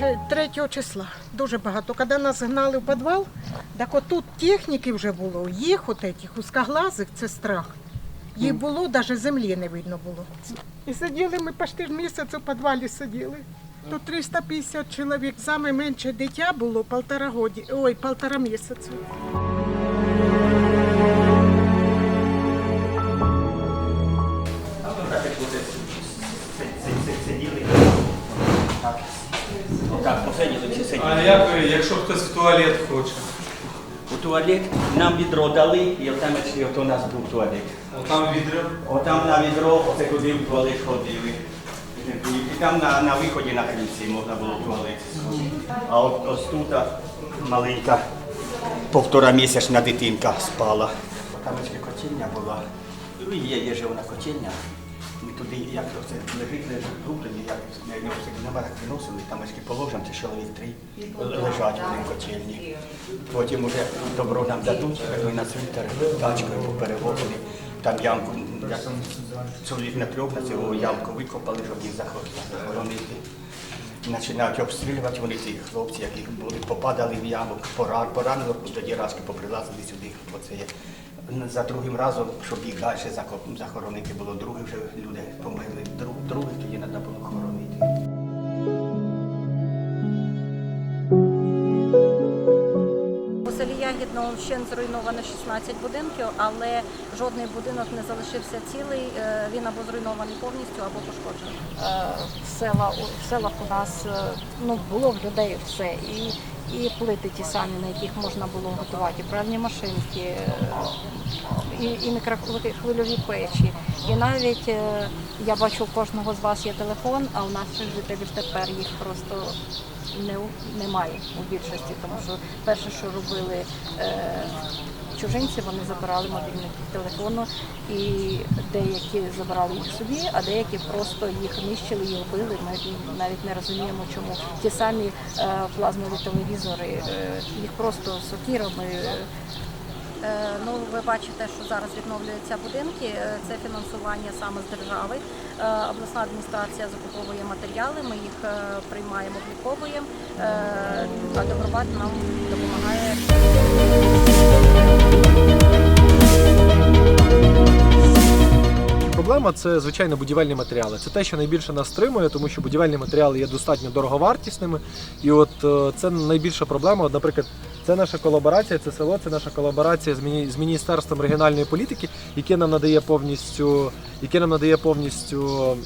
23 числа. Дуже багато. Коли нас гнали в підвал, так отут техніки вже було. Їх от этих узкоглазих це страх. Їх було, навіть землі не видно було. І сиділи ми почти місяць у підвалі сиділи. Тут 350 чоловік, саме менше дитя було полтора годі, ой, полтора місяця. Сиділи. Так. Так, посиділи чи А як ви, якщо хтось в туалет хоче? У туалет нам відро дали, і отам і от у нас був туалет. Там відро. Отам на відро, оце куди в туалет ходили. І там на, на виході на крильці можна було в туалет сходити. А от ось тут маленька повторамісячна дитинка спала. Там ось котельня була. Ну, є, є же вона котельня. Ми туди, як це лежить, лежить грублені, як ми його всіх на барах виносили, там ось положимо, це чоловік три лежать вони в котельні. Потім уже добро нам дадуть, ми на цвинтар тачкою поперевозили. Там ямку, як солідна трьохна, цього ямку викопали, щоб їх захоронити. Починають обстрілювати вони ці хлопці, які були, попадали в яму, поран, поранено, тоді разки поприлазили сюди. Оце є. За другим разом, щоб їх далі захоронити було, Друге вже люди померли, друг, других селі Ягідно ще зруйновано 16 будинків, але жодний будинок не залишився цілий. Е, Він або зруйнований повністю, або пошкоджений. Е, в села у в селах у нас е, ну було в людей все і. І плити ті самі, на яких можна було готувати, і пральні машинки, е, і, і мікрохвильові печі. І навіть е, я бачу, у кожного з вас є телефон, а у наших жителів тепер їх просто не, немає у більшості, тому що перше, що робили е, чужинці, вони забирали мобільні телефони, і деякі забирали їх собі, а деякі просто їх нищили і вбили. Ми навіть не розуміємо, чому ті самі е, плазмові телевізори, е, їх просто сокірами. е, Е, Ну, ви бачите, що зараз відновлюються будинки. Е, Це фінансування саме з держави. Е, Обласна адміністрація закуповує матеріали, ми їх е, приймаємо, обліковуємо, е, а Добробат нам допомагає. Проблема це звичайно будівельні матеріали. Це те, що найбільше нас стримує, тому що будівельні матеріали є достатньо дороговартісними. І от е, це найбільша проблема. От, наприклад, це наша колаборація, це село, це наша колаборація з, міні- з міністерством регіональної політики, яке нам надає повністю, яке нам надає повністю.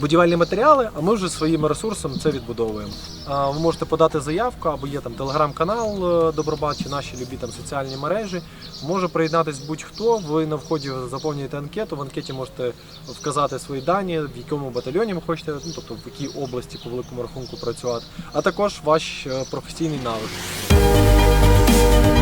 Будівельні матеріали, а ми вже своїми ресурсами це відбудовуємо. Ви можете подати заявку, або є там телеграм-канал е, Добробат чи наші любі там соціальні мережі. Може приєднатись будь-хто. Ви на вході заповнюєте анкету. В анкеті можете вказати свої дані, в якому батальйоні ви хочете, ну тобто в якій області по великому рахунку працювати, а також ваш е, професійний навик. Thank you.